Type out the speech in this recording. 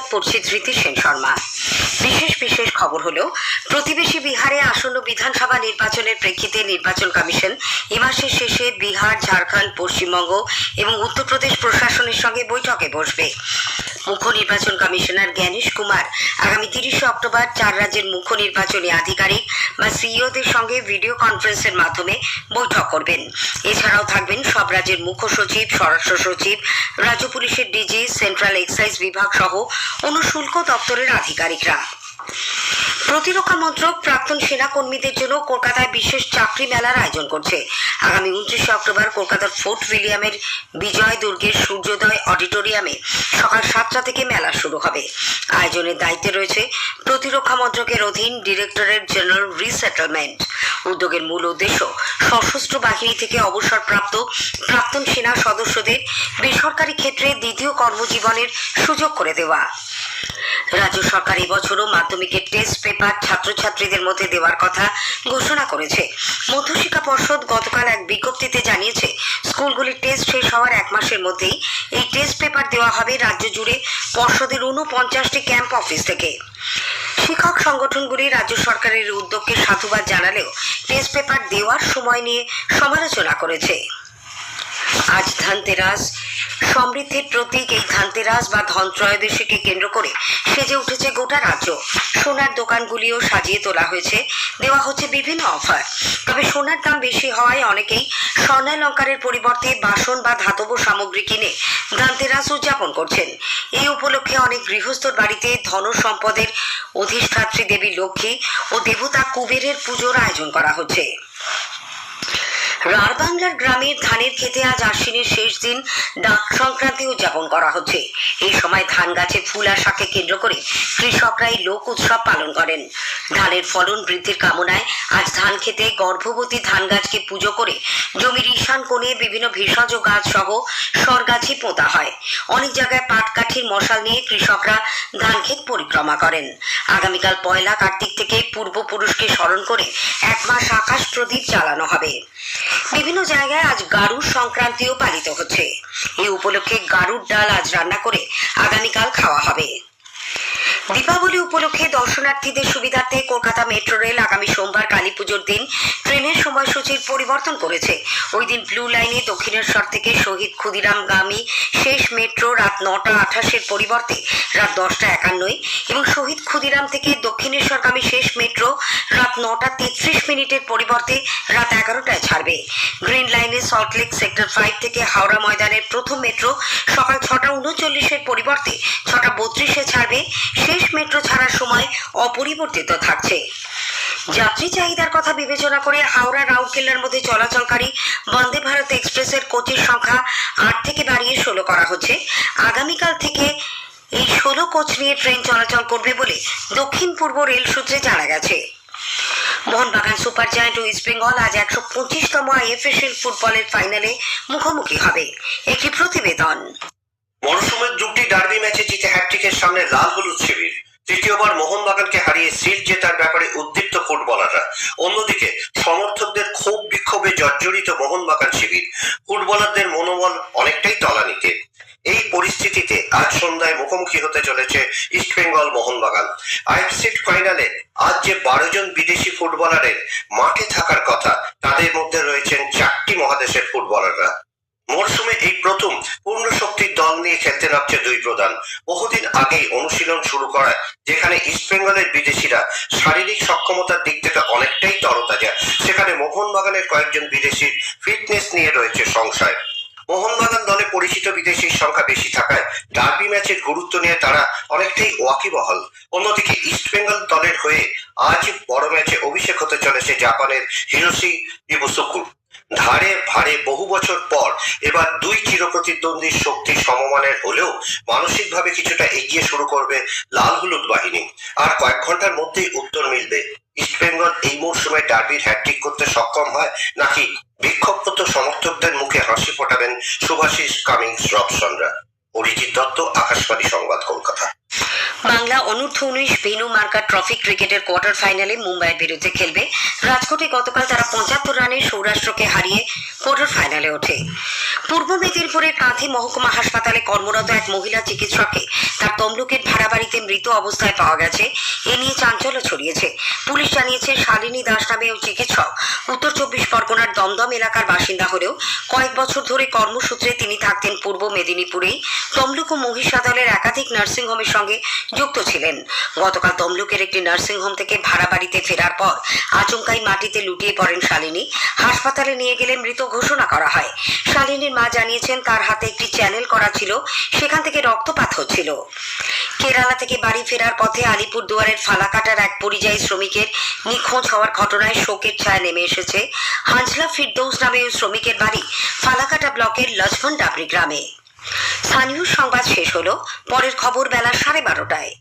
সংবাদ পড়ছি ধৃতি সেন শর্মা। বিশেষ খবর হলো, প্রতিবেশী বিহারে আসন্ন বিধানসভা নির্বাচনের প্রেক্ষিতে নির্বাচন কমিশন এ মাসের শেষে বিহার, ঝাড়খণ্ড, পশ্চিমবঙ্গ এবং উত্তরপ্রদেশ প্রশাসনের সঙ্গে বৈঠকে বসবে। মুখ্য নির্বাচন কমিশনার জ্ঞানেশ কুমার আগামী তিরিশে অক্টোবর চার রাজ্যের মুখ্য নির্বাচনী আধিকারিক বা সিইওদের সঙ্গে ভিডিও কনফারেন্সের মাধ্যমে বৈঠক করবেন। এছাড়াও থাকবেন সব রাজ্যের মুখ্য সচিব, স্বরাষ্ট্র সচিব, রাজ্য পুলিশের ডিজি, সেন্ট্রাল এক্সাইজ বিভাগ সহ অনুশুল্ক দপ্তরের আধিকারিকরা। প্রতিরক্ষা মন্ত্রক প্রাক্তন সেনা কর্মীদের জন্য কলকাতায় বিশেষ চাকরি মেলার আয়োজন করছে। আগামী উনত্রিশে অক্টোবর কলকাতার ফোর্ট উইলিয়ামের বিজয় দুর্গের সূর্যোদয় অডিটোরিয়ামে সকাল সাতটা থেকে মেলা শুরু হবে। আয়োজনের দায়িত্বে রয়েছে প্রতিরক্ষা মন্ত্রকের অধীন ডিরেক্টরেট জেনারেল রিসেটেলমেন্ট। উদ্যোগের মূল উদ্দেশ্য সশস্ত্র বাহিনী থেকে অবসরপ্রাপ্ত প্রাক্তন সেনা সদস্যদের বেসরকারি ক্ষেত্রে দ্বিতীয় কর্মজীবনের সুযোগ করে দেওয়া। রাজ্য সরকার এবছরও মাধ্যমিকের টেস্ট পেপার ছাত্রছাত্রীদের মধ্যে দেওয়ার কথা ঘোষণা করেছে। মধ্যশিক্ষা পর্ষদ গতকাল এক বিজ্ঞপ্তিতে জানিয়েছে, স্কুলগুলির টেস্ট শেষ হওয়ার এক মাসের মধ্যেই এই টেস্ট পেপার দেওয়া হবে রাজ্য জুড়ে পর্ষদের ঊনপঞ্চাশটি ক্যাম্প অফিস থেকে। শিক্ষক সংগঠনগুলি রাজ্য সরকারের উদ্যোগকে সাধুবাদ জানালেও টেস্ট পেপার দেওয়ার সময় নিয়ে সমালোচনা করেছে। আজ ধনতেরাস। সমৃদ্ধির প্রতীক এই ধনতেরাস বা ধন ত্রয়োদশীকে কেন্দ্র করে সেজে উঠেছে গোটা রাজ্য। সোনার দোকানগুলিও সাজিয়ে তোলা হয়েছে। দেওয়া হচ্ছে বিভিন্ন অফার। তবে সোনার দাম বেশি হওয়ায় অনেকেই স্বর্ণালঙ্কারের পরিবর্তে বাসন বা ধাতব সামগ্রী কিনে ধনতেরাস উদযাপন করছেন। এই উপলক্ষে অনেক গৃহস্থর বাড়িতে ধন সম্পদের অধিষ্ঠাত্রী দেবী লক্ষ্মী ও দেবতা কুবেরের পুজোর আয়োজন করা হচ্ছে। রারবাংলার গ্রামের ধানের খেতে আজ আশ্বিনের শেষ দিন। ডাক সংক্রান্তি উদযাপন করা হচ্ছে। এই সময় ধান গাছে ফুল আসাকে কেন্দ্র করে কৃষকরা এই লোক উৎসব পালন করেন। ধানের ফলন বৃদ্ধির কামনায় আজ ধান খেতে গর্ভবতী ধান গাছকে পুজো করে জমির ঈশান কোণে বিভিন্ন ভেষজ গাছ সহ সর গাছই পোঁতা হয়। অনেক জায়গায় পাটকাঠির মশাল নিয়ে কৃষকরা ধান ক্ষেত পরিক্রমা করেন। আগামীকাল পয়লা কার্তিক থেকে পূর্বপুরুষকে স্মরণ করে এক মাস আকাশ প্রদীপ জ্বালানো হবে। বিভিন্ন জায়গায় আজ গারুর সংক্রান্তিও পালিত হচ্ছে। এই উপলক্ষে গারুর ডাল আজ রান্না করে আগামীকাল খাওয়া হবে। দীপাবলি উপলক্ষে দর্শনার্থীদের সুবিধার্থে কলকাতা মেট্রো রেল আগামী সোমবার কালী পুজোর দিন ট্রেনের সময়সূচির পরিবর্তন করেছে। ওই দিন ব্লু লাইনে দক্ষিণেশ্বর থেকে শহীদ ক্ষুদিরামগামী শেষ মেট্রো রাত নটা আঠাশের পরিবর্তে রাত দশটা একান্নয় এবং শহীদ ক্ষুদিরাম থেকে দক্ষিণেশ্বরগামী শেষ মেট্রো রাত নটা তেত্রিশ মিনিটের পরিবর্তে রাত এগারোটায় ছাড়বে। গ্রিন লাইনে সল্টলেক সেক্টর ফাইভ থেকে হাওড়া ময়দানের প্রথম মেট্রো সকাল ছটা উনচল্লিশের পরিবর্তে ছটা বত্রিশে ছাড়বে। শেষ মেট্রো ছাড়ার সময় অপরিবর্তিত থাকছে। যাত্রী চাহিদার কথা বিবেচনা করে হাওড়া রাউরকেল্লার মধ্যে চলাচলকারী বন্দে ভারত এক্সপ্রেসের কোচের সংখ্যা আট থেকে বাড়িয়ে ষোলো করা হচ্ছে। আগামীকাল থেকে এই ষোলো কোচ নিয়ে ট্রেন চলাচল করবে বলে দক্ষিণ পূর্ব রেল সূত্রে জানা গেছে। মোহনবাগান সুপার জায়ান্ট ও ইস্ট বেঙ্গল আজ একশো পঁচিশতম আইএফএসএল ফুটবলের ফাইনালে মুখোমুখি হবে। একটি প্রতিবেদন। মরশুমের দুটি ডার্বি ম্যাচে জিতে হ্যাটট্রিকের সামনে লাল হলুদ শিবির। তৃতীয়বার মোহনবাগানকে হারিয়ে সিল জেতার ব্যাপারে উদ্দীপ্ত ফুটবলাররা। অন্যদিকে সমর্থকদের ক্ষোভ বিক্ষোভে জর্জরিত মোহনবাগান শিবির। ফুটবলারদের মনোবল অনেকটাই তলানিতে। এই পরিস্থিতিতে আজ সন্ধ্যায় মুখোমুখি হতে চলেছে ইস্টবেঙ্গল মোহনবাগান। আইএফসিট ফাইনালে আজ যে বারো জন বিদেশি ফুটবলারের মাঠে থাকার কথা, তাদের মধ্যে রয়েছেন চারটি মহাদেশের ফুটবলাররা। মরশুমে এই প্রথম পূর্ণ শক্তির দল নিয়ে খেলতে নামছে দুই প্রধান। বহুদিন আগেই অনুশীলন শুরু করায়, যেখানে ইস্টবেঙ্গলের বিদেশিরা শারীরিক সক্ষমতার দিক থেকে অনেকটাই তরতাজা। সেখানে মোহনবাগানের কয়েকজন বিদেশির ফিটনেস নিয়ে রয়েছে সংশয়। মোহনবাগান দলে পরিচিত বিদেশির সংখ্যা বেশি থাকায় ডার্বি ম্যাচের গুরুত্ব নিয়ে তারা অনেকটাই ওয়াকিবহল। অন্যদিকে ইস্টবেঙ্গল দলের হয়ে আজ বড় ম্যাচে অভিষেক হতে চলেছে জাপানের হিরোসি ইবুসুকু ধারে ভারে বহু বছর পর এবার দুই চিরপ্রতিদ্বন্দ্বীর শক্তি সমমানের হলেও মানসিকভাবে কিছুটা এগিয়ে শুরু করবে লাল হলুদ বাহিনী। আর কয়েক ঘণ্টার মধ্যেই উত্তর মিলবে। ইস্টবেঙ্গল এই মৌসুমে ডার্বির হ্যাট্রিক করতে সক্ষম হয় নাকি বিক্ষোভরত সমর্থকদের মুখে হাসি ফোটাবেন সুভাষিস কামিংস রবসনরা অরিজিৎ দত্ত, আকাশবাণী সংবাদ কলকাতা। বাংলা অনূর্ধ্ব উনিশ ভেনু মার্কা ট্রফি ক্রিকেটের কোয়ার্টার ফাইনালে মুম্বাইয়ের বিরুদ্ধে খেলবে। রাজকোটে গতকাল তারা পঁচাত্তর রানে সৌরাষ্ট্রকে হারিয়ে কোয়ার্টার ফাইনালে ওঠে। পূর্ব মেদিনীপুরের কাঁথি মহকুমা হাসপাতালে কর্মরত এক মহিলা চিকিৎসককে তার তমলুকের ভাড়া বাড়িতে মৃত অবস্থায় পাওয়া গেছে। এ নিয়ে চাঞ্চল্য ছড়িয়েছে। পুলিশ জানিয়েছে, শালিনী দাস নামে ওই চিকিৎসক উত্তর চব্বিশ পরগনার দমদম এলাকার বাসিন্দা হলেও কয়েক বছর ধরে কর্মসূত্রে তিনি থাকতেন পূর্ব মেদিনীপুরেই। তমলুক ও মহিষাদলের একাধিক নার্সিংহোমের সঙ্গে যুক্ত ছিলেন। গতকাল তমলুকের একটি নার্সিংহোম থেকে ভাড়া বাড়িতে ফেরার পর আচমকাই মাটিতে লুটিয়ে পড়েন শালিনী। হাসপাতালে নিয়ে গেলে মৃত ঘোষণা করা হয়। শালিনীর মা জানিয়েছেন, তার হাতে একটি চ্যানেল করা ছিল, সেখান থেকে রক্তপাত হচ্ছিল। কেরালা থেকে বাড়ি ফেরার পথে আলিপুরদুয়ারের ফালাকাটার এক পরিযায়ী শ্রমিকের নিখোঁজ হওয়ার ঘটনায় শোকের ছায়া নেমে এসেছে। হাঞ্জলা ফিরদৌস নামে ওই শ্রমিকের বাড়ি, ফালাকাটা ব্লকের লক্ষ্মণ ডাবরি গ্রামে। স্থানীয় সংবাদ শেষ হলো পরের খবর বেলা সাড়ে বারোটায়।